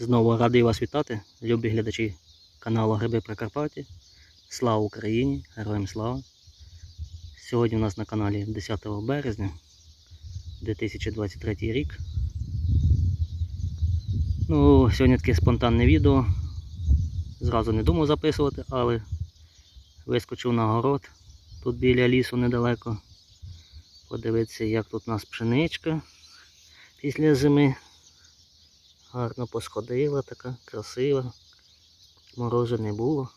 Знову радий вас вітати, любі глядачі каналу Гриби Прикарпатті. Слава Україні! Героям слава! Сьогодні у нас на каналі 10 березня 2023 рік. Ну, сьогодні таке спонтанне відео. Зразу не думав записувати, але вискочив на город тут біля лісу недалеко. Подивитися, як тут у нас пшеничка після зими. Гарно посходила така, красива. Морозу не було.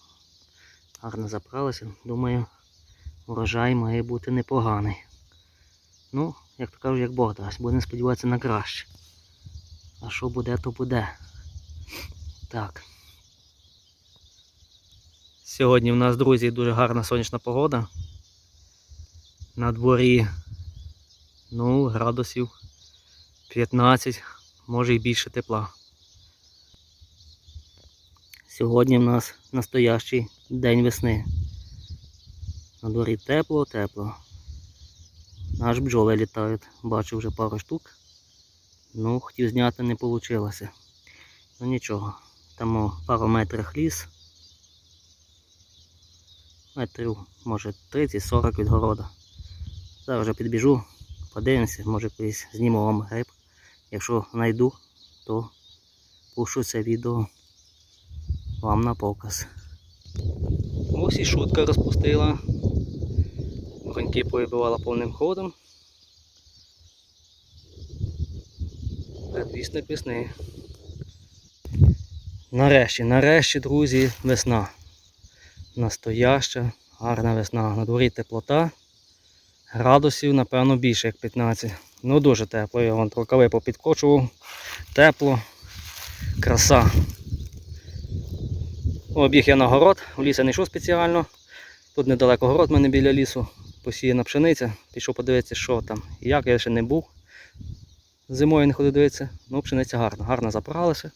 Гарно заправилася. Думаю, урожай має бути непоганий. Ну, як то кажуть, як Бог дасть, будемо сподіватися на краще. А що буде, то буде. Так. Сьогодні в нас, друзі, дуже гарна сонячна погода. На дворі ну, градусів 15 може і більше тепла. Сьогодні в нас настоящий день весни. На дворі тепло, тепло. Аж бджоли літають. Бачу вже пару штук. Ну, хотів зняти, не вийшло. Ну нічого. Там пару метрах ліс. Метрів, може 30-40 від города. Зараз вже підбіжу, подивимося, може колись зніму вам гриб. Якщо знайду, то пушу це відео вам на показ. Ось і шутка розпустила. Броньки повибивала повним ходом. Предвісник весни. Нарешті, нарешті, друзі, весна. Настояща, гарна весна. На дворі теплота. Градусів, напевно, більше, як 15. Ну дуже тепло, я вон рукави попідкочував. Тепло, краса. Обіг я на город, в ліс я не йшов спеціально. Тут недалеко город в мене біля лісу, посіяна пшениця. Пішов подивитися, що там. Як я ще не був. Зимою не ходив дивитися. Ну, пшениця гарна, гарно запралася.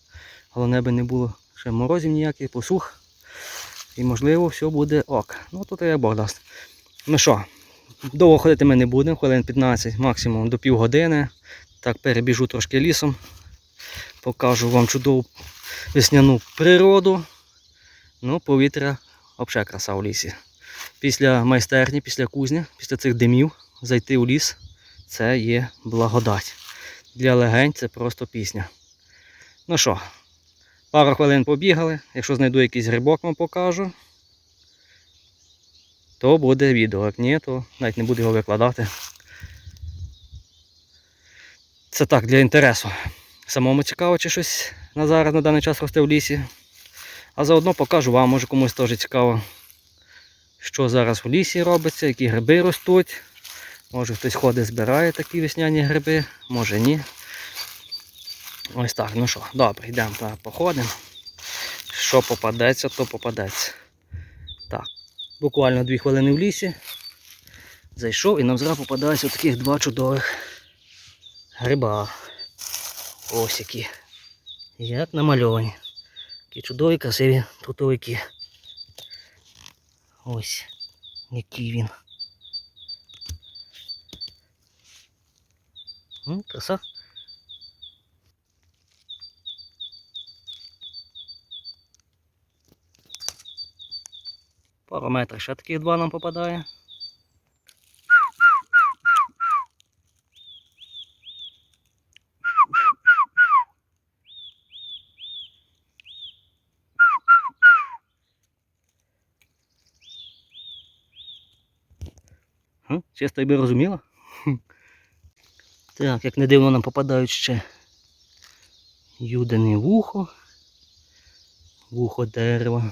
Головне би не було ще морозів ніяких, посух. І можливо все буде ок. Ну тут як Бог дасть. Ну що, довго ходити ми не будемо, хвилин 15, максимум до півгодини. Так, перебіжу трошки лісом. Покажу вам чудову весняну природу. Ну, повітря взагалі краса у лісі. Після майстерні, після кузні, після цих димів зайти у ліс це є благодать. Для легень це просто пісня. Ну що, пару хвилин побігали. Якщо знайду якийсь грибок, вам покажу. То буде відео. Як ні, то навіть не буду його викладати. Це так, для інтересу. Самому цікаво, чи щось на зараз на даний час росте в лісі. А заодно покажу вам, може комусь теж цікаво, що зараз у лісі робиться, які гриби ростуть. Може хтось ходить, збирає такі весняні гриби, може ні. Ось так, ну що, добре, йдемо походимо. Що попадеться, то попадеться. Буквально дві хвилини в лісі. Зайшов і нам зразу попадаються таких два чудових гриба. Ось які. Як намальовані. Такі чудові, красиві трутовики. Ось який він. Краса. Пару метрів ще таких два нам попадає. Чисто якби розуміла. Так, як не дивно нам попадають ще юдине вухо, вухо дерева.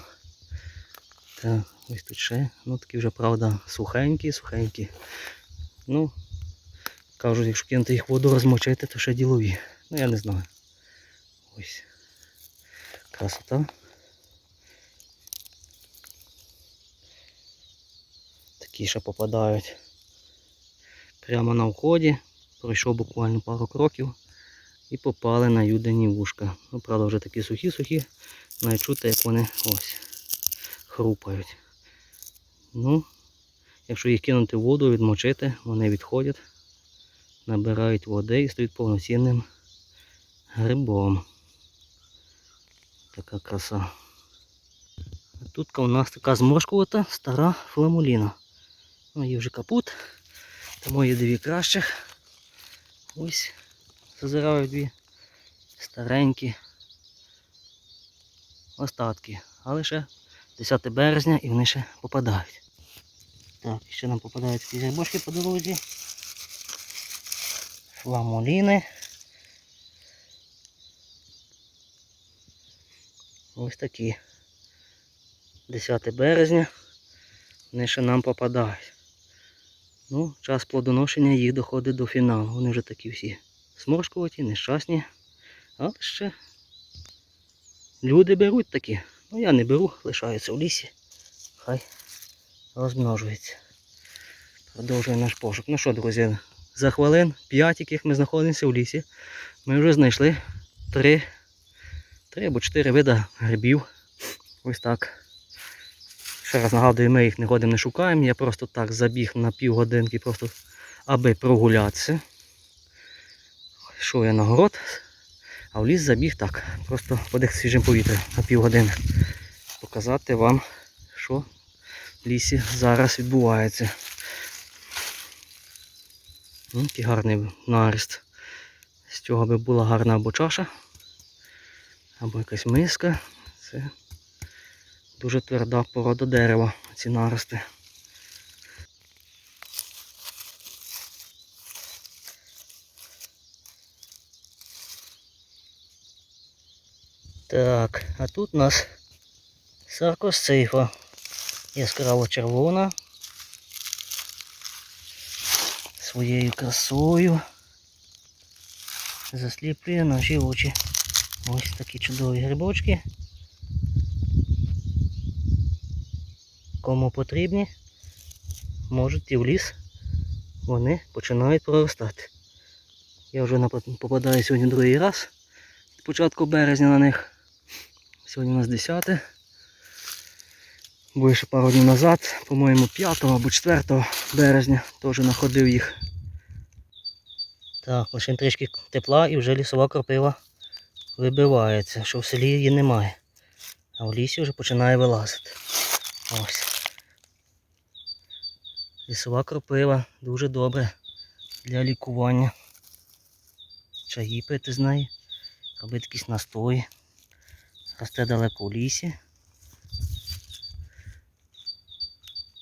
Так, ось тут ще, ну такі вже, правда, сухенькі, сухенькі. Ну, кажуть, якщо кинути їх воду розмочити, то ще ділові. Ну я не знаю. Ось. Красота. Такі ще попадають прямо на вході. Пройшов буквально пару кроків і попали на юдені вушка. Ну, правда, вже такі сухі-сухі, навіть чути, як вони ось хрупають. Ну, якщо їх кинути в воду, відмочити, вони відходять, набирають води і стають повноцінним грибом. Така краса. Тут у нас така зморшкувата стара фламуліна. Ну, її вже капут. Тому є дві кращих. Ось зазираю дві старенькі остатки. Але ще 10 березня і вони ще попадають. Так, ще нам попадають такі грибочки по дорозі. Фламуліни. Ось такі. 10 березня. Вони ще нам попадають. Ну, час плодоношення їх доходить до фіналу. Вони вже такі всі сморшкуваті, нещасні. Але ще люди беруть такі. Ну я не беру, лишаються в лісі. Хай розмножується. Продовжуємо наш пошук. Ну що, друзі, за хвилин 5, яких ми знаходимося в лісі, ми вже знайшли 3, 3 або 4 вида грибів. Ось так. Ще раз нагадую, ми їх не ходимо, не шукаємо. Я просто так забіг на півгодинки, просто аби прогулятися. Йшов я на город, а в ліс забіг так. Просто подихати свіжим повітрям на півгодини. Показати вам, що лісі зараз відбувається. Ну, Який гарний наріст. З цього би була гарна або чаша, або якась миска. Це дуже тверда порода дерева, ці нарости. Так, а тут у нас саркосцифа. Яскраво червона. Своєю красою. Засліплює наші очі. Ось такі чудові грибочки. Кому потрібні, можуть і в ліс. Вони починають проростати. Я вже попадаю сьогодні другий раз. З початку березня на них. Сьогодні у нас 10. Бо ще пару днів назад, по-моєму, 5 або 4 березня теж знаходив їх. Так, лише трішки тепла і вже лісова кропива вибивається, що в селі її немає. А в лісі вже починає вилазити. Ось. Лісова кропива дуже добре для лікування. Чаї пити з неї, робити якісь настої. Росте далеко в лісі.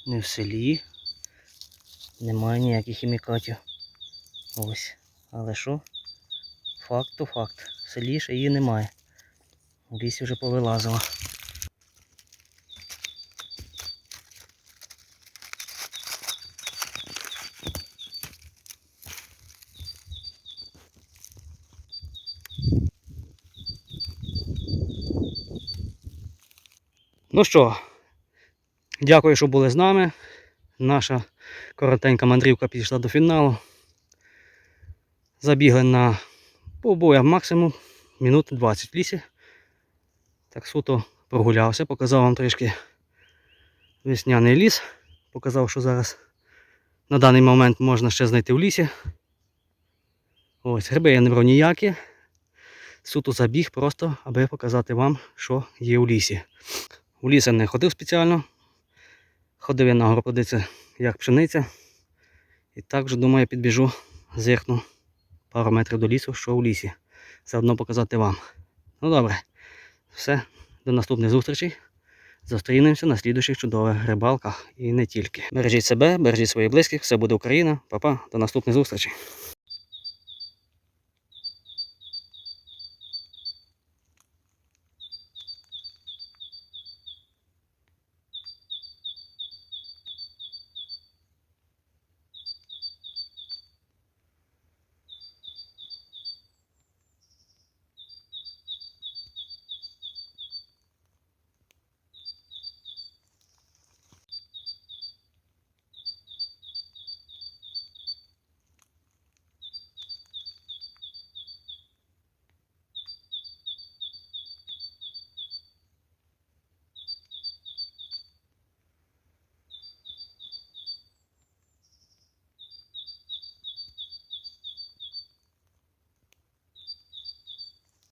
Не в селі. Немає ніяких хімікатів. Ось. Але що? Факт то факт. В селі ще її немає. В лісі вже повилазила. Ну що, дякую, що були з нами. Наша коротенька мандрівка підійшла до фіналу. Забігли на побоя максимум минут 20 в лісі. Так суто прогулявся, показав вам трішки весняний ліс. Показав, що зараз на даний момент можна ще знайти в лісі. Ось, гриби я не брав ніякі. Суто забіг просто, аби показати вам, що є в лісі. У ліс не ходив спеціально. Ходив я на городиці як пшениця. І так вже думаю, підбіжу, зиркну пару метрів до лісу, що у лісі. Заодно показати вам. Ну добре, все, до наступних зустрічей. Зустрінемося на слідуючих чудових рибалках і не тільки. Бережіть себе, бережіть своїх близьких, все буде Україна. Па-па, до наступних зустрічей.